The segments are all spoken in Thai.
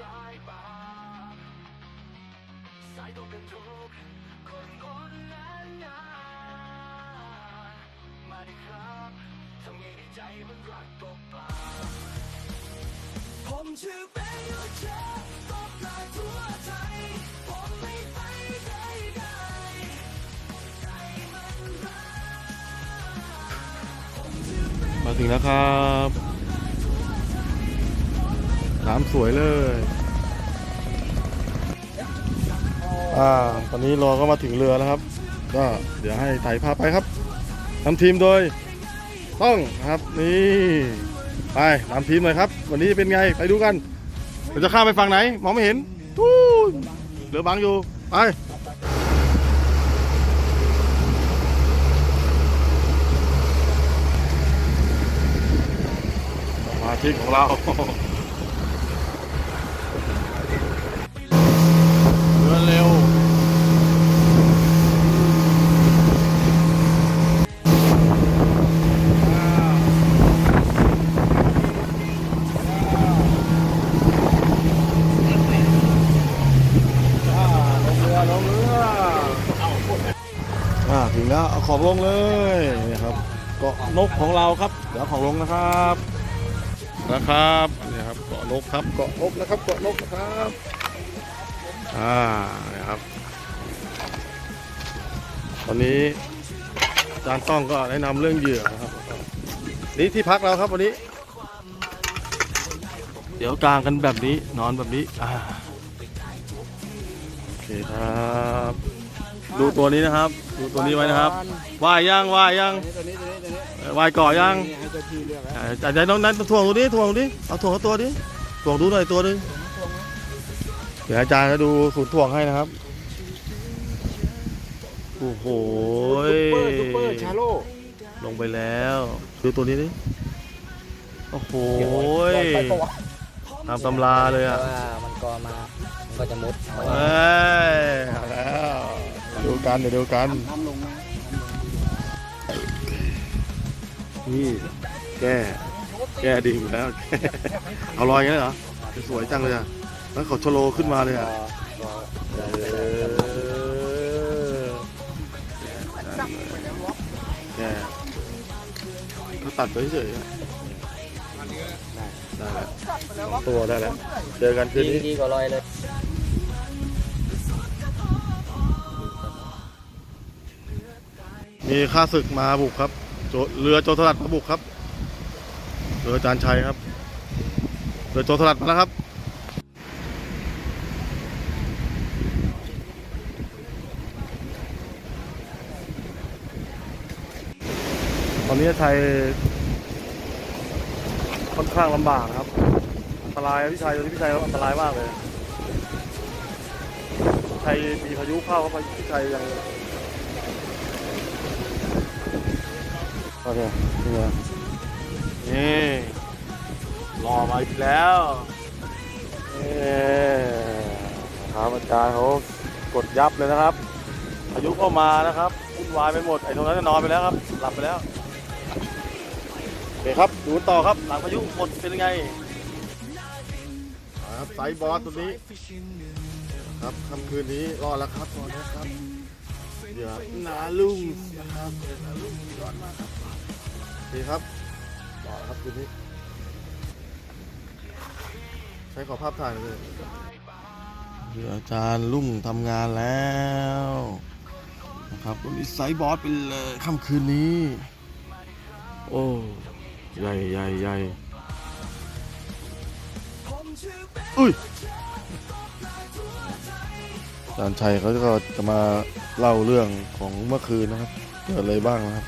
สายตาสายตัวเป็นทุกคนคนนั้นนะมาดิครับทำไงในใจมันรักตกปลาผมชื่อเบลเจอตกปลาทั่วใจผมไม่ไปไหนมาถึงแล้วครับ น้ำสวยเลยอ่าตอนนี้เราก็มาถึงเรือแล้วครับ ก็เดี๋ยวให้ถ่ายภาพไปครับนำทีมโดย ต้องครับนี่ไปนำทีมหน่อยครับ วันนี้จะเป็นไงไปดูกันเราจะข้ามไปฝั่งไหนมองไม่เห็นทูนเรือบังอยู่ไปมาธิของเรา เรือเร็วลงเรือลงเรืออ่าถึงแล้วเอาของลงเลยนี่ครับเกาะนกของเราครับ เดี๋ยวเอาของลงนะครับนะครับนี่ครับเกาะนกครับเกาะนกนะครับเกาะนกนะครับ อ่านี่ครับ ตอนนี้อาจารย์ต้องก็แนะนำเรื่องเหยื่อนะครับ นี่ที่พักเราครับวันนี้ เดี๋ยวกางกันแบบนี้นอนแบบนี้อ่าโอเคครับ ดูตัวนี้นะครับ ดูตัวนี้ไว้นะครับว่ายยังว่ายยังตัวนี้ตัวนี้ตัวนี้เอ่อว่ายเกาะยังนี่ให้เจ้าที่เลือกแล้วอ่าอาจารย์น้องนั้นถ่วงดูดิถ่วงดูดิเอาถ่วงเขาตัวดิถ่วงดูหน่อยตัวหนึง เดี๋ยวอาจารย์จะดูศูนย์ถ่วงให้นะครับ โอ้โหซุปเปอร์ซุปเปอร์ชาโลลงไปแล้ว ดูตัวนี้ดิ โอ้โหไปปะวะตามตำราเลยเพอะราะว่ามันกอมา มันก็จะมุดเพราะเอว่า้ยเอาแล้วดูกันเดี๋ยวดูกันทำลงนะนี่แก้ แก้ดีอยู่แล้ว เอาลอยงั้นเหรอ สวยจังเลยอะ แล้วเขาชะโลขึ้นมาเลยอะเออแกก็ตัดไปเฉยๆอะได้แล้วสองตัวได้แล้ว เจอกันคืนดีนี้ ดีกว่าลอยเลย มีข้าศึกมาบุกครับโจเรือโจรสลัดมาบุกครับ เรืออาจารย์ชัยครับ เรือโจรสลัดมาแล้วครับ ตอนนี้ชัยค่อนข้างลำบากนะครับ อันตรายพี่ชัยตอนนี้พี่ชัยอันตรายมากเลยพี่ชัยมีพายุเข้าครับพี่ชัยยังโอเคนี่ไงนี่รอมาอีกแล้วนี่ครับอาจารย์เขากดยับเลยนะครับพายุเข้ามานะครับวุ่นวายไปหมด ไอ้ตรงนั้นนอนไปแล้วครับ หลับไปแล้วโอ เคครับ ดูต่อครับ หลังพายุหมดเป็นยังไงครับไซส์บอสตัวนี้ ครับค่ำคืนนี้รอดแล้วครับรอดแล้วครับเดี๋ยวนาลุงนะครับเดี๋ยวนาลุงยอดมากครับดีครับต่อครับคืนนี้ ใช้ขอภาพถ่ายเลยเดี๋ยวอาจารย์ลุงทำงานแล้วนะครับวันนี้ไซส์บอสไปเลยค่ำคืนนี้ โอ้ ใหญ่ใหญ่ใหญ่อุ้ยอาจารย์ชัยเขาก็จะมาเล่าเรื่องของเมื่อคืนนะครับ เกิดอะไรบ้างนะครับ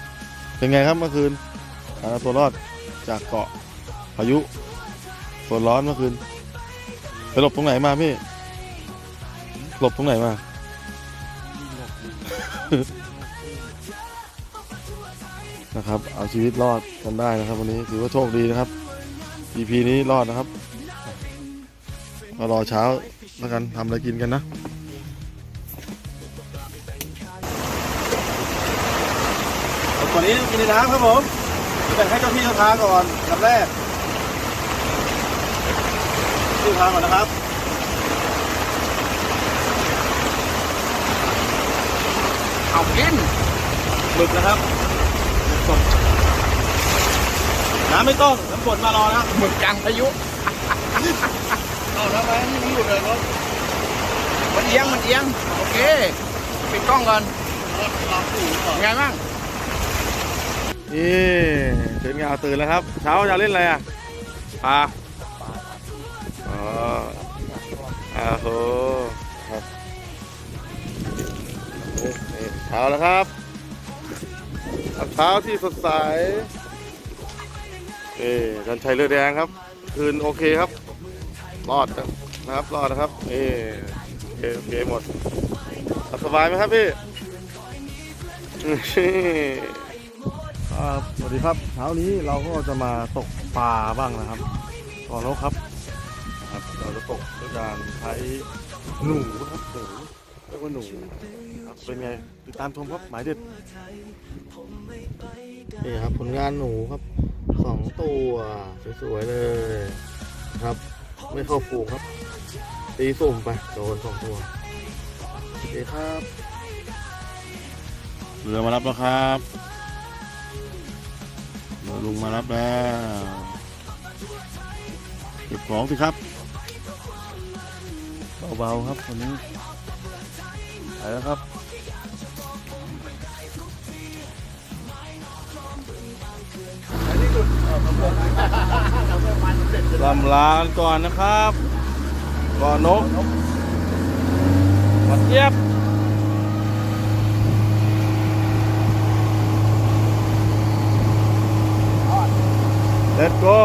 เป็นไงครับเมื่อคืนการเอาตัวรอดจากเกาะพายุฝนร้อนเมื่อคืน ไปหลบตรงไหนมาพี่ หลบตรงไหนมา นะครับ เอาชีวิตรอดกันได้นะครับวันนี้ถือว่าโชคดีนะครับ EP นี้รอดนะครับมารอเช้าแล้วกันทำอะไรกินกันนะตันนี้กินในน้ำครับผมแบ่งให้เจ้าพี่เจ้าทาก่อนลำแรกที่ทาก่อนนะครับเอากินหมึกนะครับ น้ำไม่ต้องน้ำฝนมารอนะหมึกกลางพายุเอาทำไมไม่หยุดเลยรถมันเอียงมันเอียงโอเคปิดกล้องก่อนไงบ้างนี่ถึงงานตื่นแล้วครับ เช้าจะเล่นอะไรอะปลาอ๋ออ้าวโหครับนี่เช้าแล้วครับเช้าที่สดใส เอ้ดันชัยเลือดแดงครับ คืนโอเคครับ รอดนะครับ รอดนะครับเอ้โอเคโอเคหมดหลับสบายไหมครับพี่ครับสวัสดีครับเช้านี้เราก็จะมาตกปลาบ้างนะครับก่อนแล้วครับนะครับ เราจะตกด้วยการใช้หนูครับหนูเรียกว่าหนูครับเป็นไงติดตามชมครับหมายเด็ดนี่ครับผลงานหนูครับ สองตัวสวยๆเลยครับ ไม่เข้าฝูงครับ ตีสุ่มไปโดนสองตัวโอเคครับเรือมารับแล้วครับเรือลุงมารับแล้วเก็บของสิครับเบาๆครับวันนี้ไปแล้วครับ ลำลากันก่อนนะครับก่อนนกหวัดเจี๊ยบเด็ดก็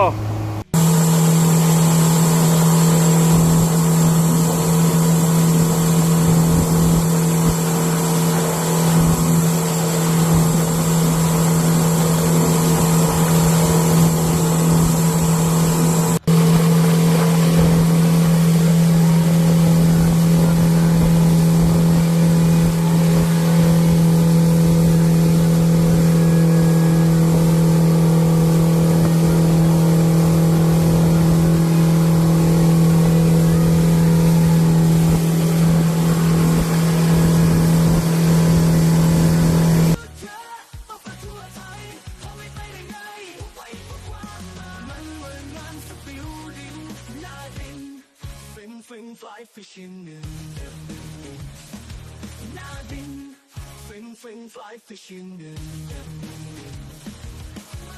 งฟิงฟลายฟิชชิงหนึ่ง